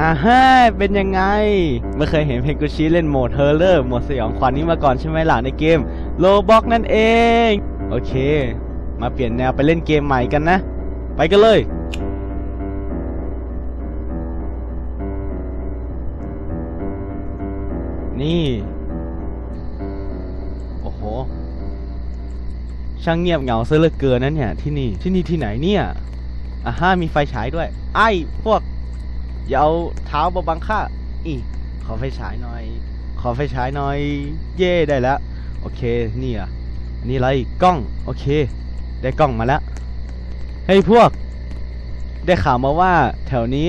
อ่าฮะเป็นยังไง ไม่เคยเห็นเพนกุชิเล่นโหมดเฮอร์เลอร์โหมดสยองขวัญนี้มาก่อนใช่ไหมล่ะในเกมโลบ็อกนั่นเอง โอเค มาเปลี่ยนแนวไปเล่นเกมใหม่กันนะ ไปกันเลย นี่ โอ้โห ช่างเงียบเหงาซะเหลือเกินนะเนี่ยที่นี่ที่นี่ที่ไหนเนี่ยอ่าฮะมีไฟฉายด้วย ไอ้พวก อย่าเอาเท้ามาบังข้าอีขอไฟฉายหน่อย ขอไฟฉายหน่อย เย่ได้แล้ว โอเค นี่อะอันนี่อะไรกล้อง โอเค ได้กล้องมาแล้ว เฮ้ยพวก ได้ข่าวมาว่า แถวนี้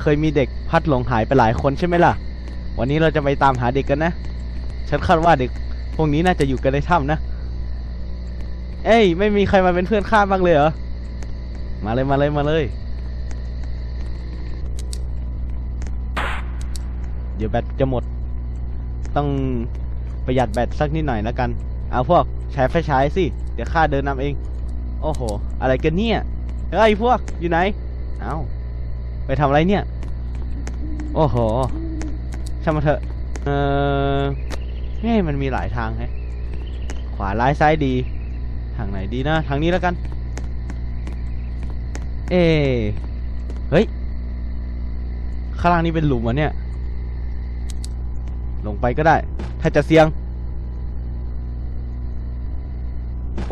เคยมีเด็กพัดหลงหายไปหลายคนใช่ไหมล่ะ วันนี้เราจะไปตามหาเด็กกันนะ ฉันคาดว่าเด็ก พวกนี้น่าจะอยู่กันในถ้ำนะ เอ้ย ไม่มีใครมาเป็นเพื่อนข้าบ้างเลยเหรอ มาเลยมาเลยมาเลย เดี๋ยวแบตจะหมด ต้องประหยัดแบตสักนิดหน่อยแล้วกัน เอาพวกใช้ไฟฉายสิ เดี๋ยวข้าเดินนำเอง โอ้โห อะไรกันเนี่ยเฮ้ยพวกอยู่ไหน เอาไปทำอะไรเนี่ย โอ้โหช่างมาเถอะ เออเฮ้ยมันมีหลายทางแฮะขวาร้ายซ้ายดี ทางไหนดีนะ ทางนี้แล้วกัน เอเฮ้ย ข้างล่างนี้เป็นหลุมเหรอเนี่ย ลงไปก็ได้ ถ้าจะเสี่ยง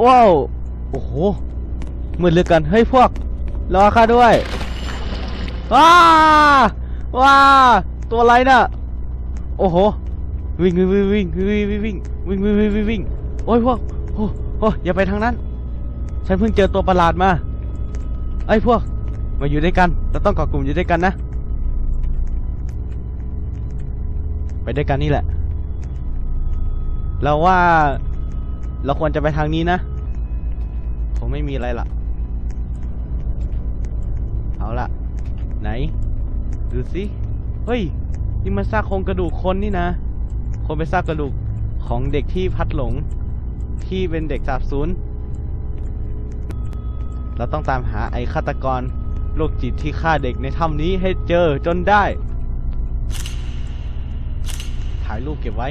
ว้าวโอ้โหมืดเหลือเกินเฮ้ยพวก รอข้าด้วยว้าว้าตัวอะไรน่ะโอ้โหวิ่งวิ่งวิ่งวิ่งวิ่งวิ่งวิ่งวิ่งวิ่งวิ่งวิ่งโอ้ยพวกโอ้โอ้อย่าไปทางนั้น ฉันเพิ่งเจอตัวประหลาดมาไอ้ยพวกมาอยู่ด้วยกันเราต้องเกาะกลุ่มอยู่ด้วยกันนะ ไปด้วยกันนี่แหละ เราว่าเราควรจะไปทางนี้นะคงไม่มีอะไรละเอาละไหน ดูสิเฮ้ย นี่มันซากโครงกระดูกคนนี่นะคงเป็นซากกระดูกของเด็กที่พัดหลง ที่เป็นเด็กสาบสูญเราต้องตามหาไอ้ฆาตกรโรคจิตที่ฆ่าเด็กในถ้ำนี้ให้เจอจนได้ ถ่ายรูปเก็บไว้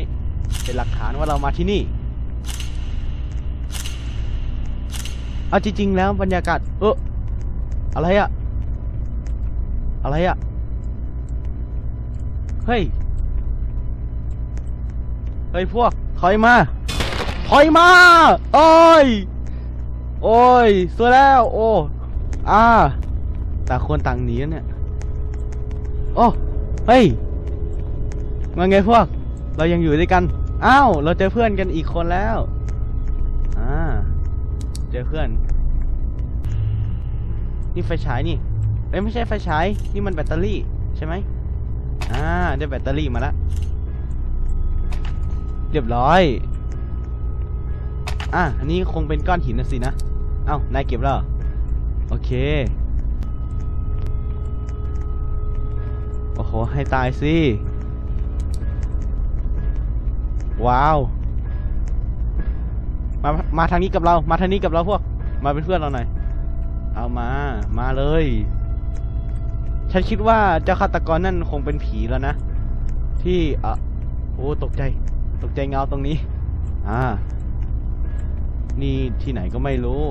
เป็นหลักฐานว่าเรามาที่นี่ เอาจริงๆแล้วบรรยากาศ เอออะไรอะอะไรอะเฮ้ย เฮ้ยพวก ถอยมา ถอยมา โอ้ย โอ้ยสวยแล้ว โอ้ อ่า ต่างคนต่างหนีเนี่ย โอ้ เฮ้ย มาไงพวก เรายังอยู่ด้วยกัน อ้าว เราเจอเพื่อนกันอีกคนแล้ว อ่า เจอเพื่อน นี่ไฟฉายนี่ เอ้ยไม่ใช่ไฟฉาย นี่มันแบตเตอรี่ใช่ไหมอ่า ได้แบตเตอรี่มาแล้วเรียบร้อย อะ อันนี้คงเป็นก้อนหินนะสินะ เอ้า นายเก็บแล้วเหรอโอเค โอ้โห ให้ตายสิ ว้าว มา มาทางนี้กับเรา มาทางนี้กับเราพวก มาเป็นเพื่อนเราหน่อย เอามา มาเลย ฉันคิดว่าเจ้าฆาตกรนั่นคงเป็นผีแล้วนะ ที่อะโอ้ ตกใจ ตกใจเงาตรงนี้ อ่า นี่ที่ไหนก็ไม่รู้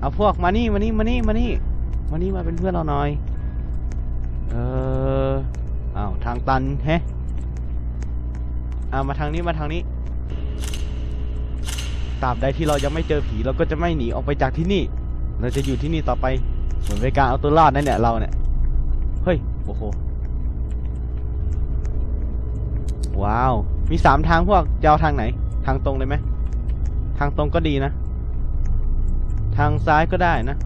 เอาพวกมานี่ มานี่ มานี่ มานี่ มานี่ มาเป็นเพื่อนเราหน่อย เอออ้าว ทางตันแฮะ อามาทางนี้มาทางนี้ตราบใดที่เรายังไม่เจอผีเราก็จะไม่หนีออกไปจากที่นี่ เราจะอยู่ที่นี่ต่อไปเหมือนเป็นการเอาตัวรอดนั่นเนี่ยเราเนี่ยเฮ้ยโอ้โหว้าวมีสามทางพวกจะเอาทางไหน ทางตรงเลยไหมทางตรงก็ดีนะ ทางซ้ายก็ได้นะ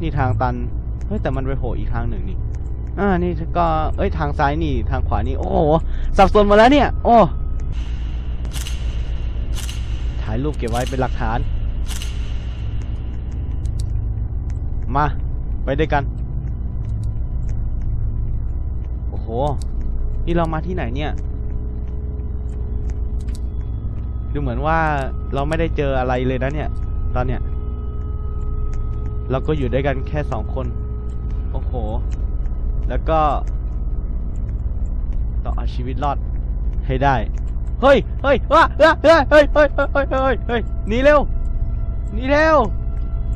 นี่ทางตันเฮ้ยแต่มันไปโผล่อีกทางหนึ่งนี่อ่านี่ก็เอ้ยทางซ้ายนี่ทางขวานี่โอ้โหสับสนหมดแล้วเนี่ย โอ้ายรูปเก็บไว้เป็นหลักฐาน มา ไปด้วยกัน โอ้โห นี่เรามาที่ไหนเนี่ย ดูเหมือนว่าเราไม่ได้เจออะไรเลยนะเนี่ย ตอนเนี้ย เราก็อยู่ด้วยกันแค่สองคน โอ้โห แล้วก็ ต้องเอาชีวิตรอดให้ได้ เฮ้ยเฮ้ยว้าเฮ้ยเฮ้ยเฮ้ยเฮ้ยเฮ้ยเฮ้ยหนีเร็วหนีเร็ว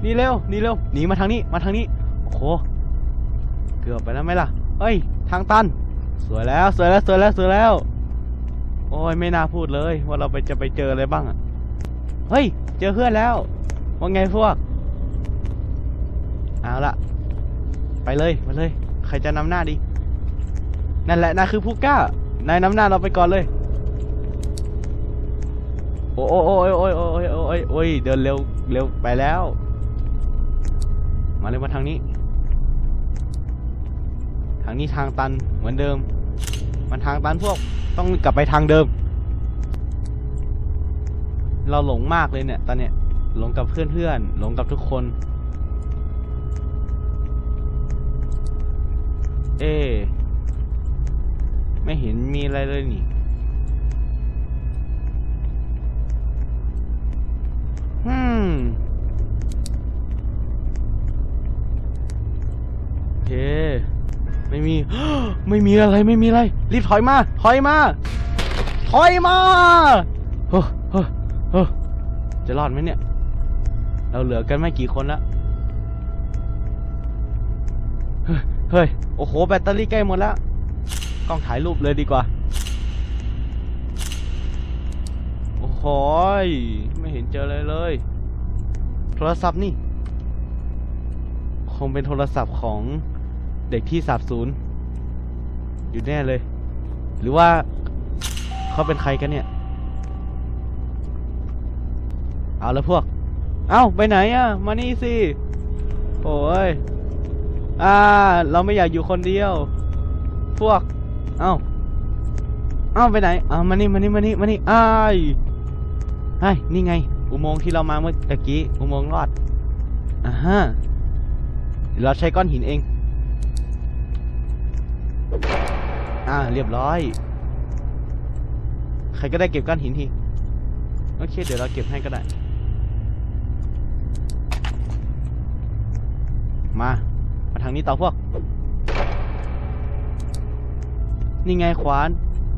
หนีเร็วหนีเร็วหนีมาทางนี้มาทางนี้โอ้โหเกือบไปแล้วไหมล่ะเฮ้ยทางตัน สวยแล้วสวยแล้วสวยแล้วสวยแล้ว โอ้ยไม่น่าพูดเลย ว่าเราไปจะไปเจออะไรบ้างอะเฮ้ย เจอเพื่อนแล้วว่าไงพวกเอาละไปเลยไปเลย ใครจะนำหน้าดี นั่นแหละนาคือผู้กล้านายนำหน้าเราไปก่อนเลย โอ้โอ้โอ้ยโอ้ยโอ้ยโอ้ยโอ้ยเดินเร็วเร็วไปแล้ว มาเลยมาทางนี้ ทางนี้ทางตันเหมือนเดิม มันทางตันพวกต้องกลับไปทางเดิม เราหลงมากเลยเนี่ยตอนเนี้ยหลงกับเพื่อนๆหลงกับทุกคน เอ๊ไม่เห็นมีอะไรเลยนี่ ไม่มีไม่มีอะไรไม่มีอะไร รีบถอยมา ถอยมา ถอยมาเฮ้อเฮ้อเฮ้อจะรอดไหมเนี่ย เราเหลือกันไม่กี่คนละเฮ้ย โอ้โห แบตเตอรี่ใกล้หมดแล้ว กล้องถ่ายรูปเลยดีกว่า โอ้โหยไม่เห็นเจอเลยเลย โทรศัพท์นี่ คงเป็นโทรศัพท์ของเด็กที่สาบสูญ อยู่แน่เลย หรือว่าเขาเป็นใครกันเนี่ย เอาแล้วพวก เอ้าไปไหนอะมานี่สิ โอ้ย อ่า เราไม่อยากอยู่คนเดียว พวก เอ้า เอ้าไปไหนอ่ามานี่มานี่มานี่มานี่อ้ายไอ้นี่ไง อุโมงค์ที่เรามาเมื่อตะกี้ อุโมงค์รอดอ่าฮะเดี๋ยวเราใช้ก้อนหินเอง อ่า เรียบร้อย ใครก็ได้เก็บก้อนหินที โอเค เดี๋ยวเราเก็บให้ก็ได้ มา มาทางนี้ต่อพวก นี่ไงขวาน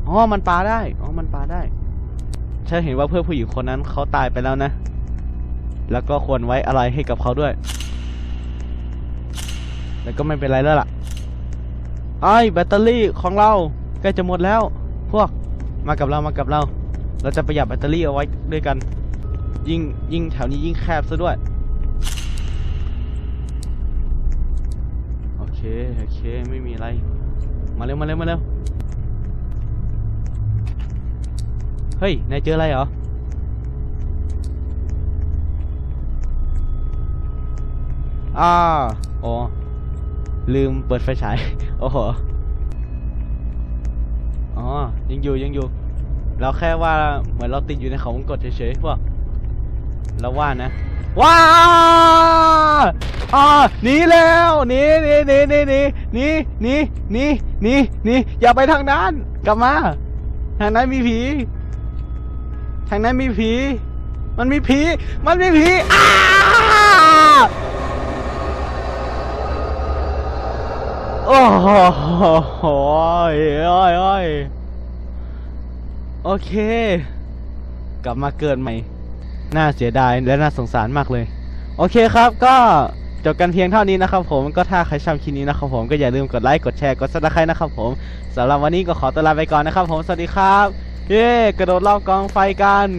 อ๋อ มันปาได้ อ๋อ มันปาได้ฉันเห็นว่าเพื่อนผู้หญิงคนนั้นเขาตายไปแล้วนะ แล้วก็ควรไว้อะไรให้กับเขาด้วยแล้วก็ไม่เป็นไรแล้วล่ะ ไอ้แบตเตอรี่ของเราใกล้จะหมดแล้ว พวกมากับเรามากับเรา เราจะประหยัดแบตเตอรี่เอาไว้ด้วยกัน ยิ่งยิ่งแถวนี้ยิ่งแคบซะด้วย โอเค โอเค ไม่มีอะไร มาเร็วมาเร็วมาเร็วเฮ้ยนายเจออะไรเหรออ่าอ๋อ ลืมเปิดไฟฉาย โอ้โห อ๋อ ยังอยู่ยังอยู่ เราแค่ว่าเหมือนเราติดอยู่ในเขาวงกตเฉยๆพวกเราว่านะ ว้าอ่าหนีแล้วหนีหนีหนีหนีหนีหนีหนีหนีหนีหนีอย่าไปทางนั้น กลับมา ทางนั้นมีผี ทางนั้นมีผี มันมีผี มันมีผีอ้า โอ้โหโอ้ยโอ้ยโอ้ยโอเค กลับมาเกิดใหม่ น่าเสียดายและน่าสงสารมากเลย โอเคครับก็จบกันเพียงเท่านี้นะครับผมก็ถ้าใครชอบคลิปนี้นะครับผมก็อย่าลืมกดไลค์กดแชร์กดซับสไครต์นะครับผมสำหรับวันนี้ก็ขอตัวลาไปก่อนนะครับผมสวัสดีครับ เย้กระโดดรอบกองไฟกัน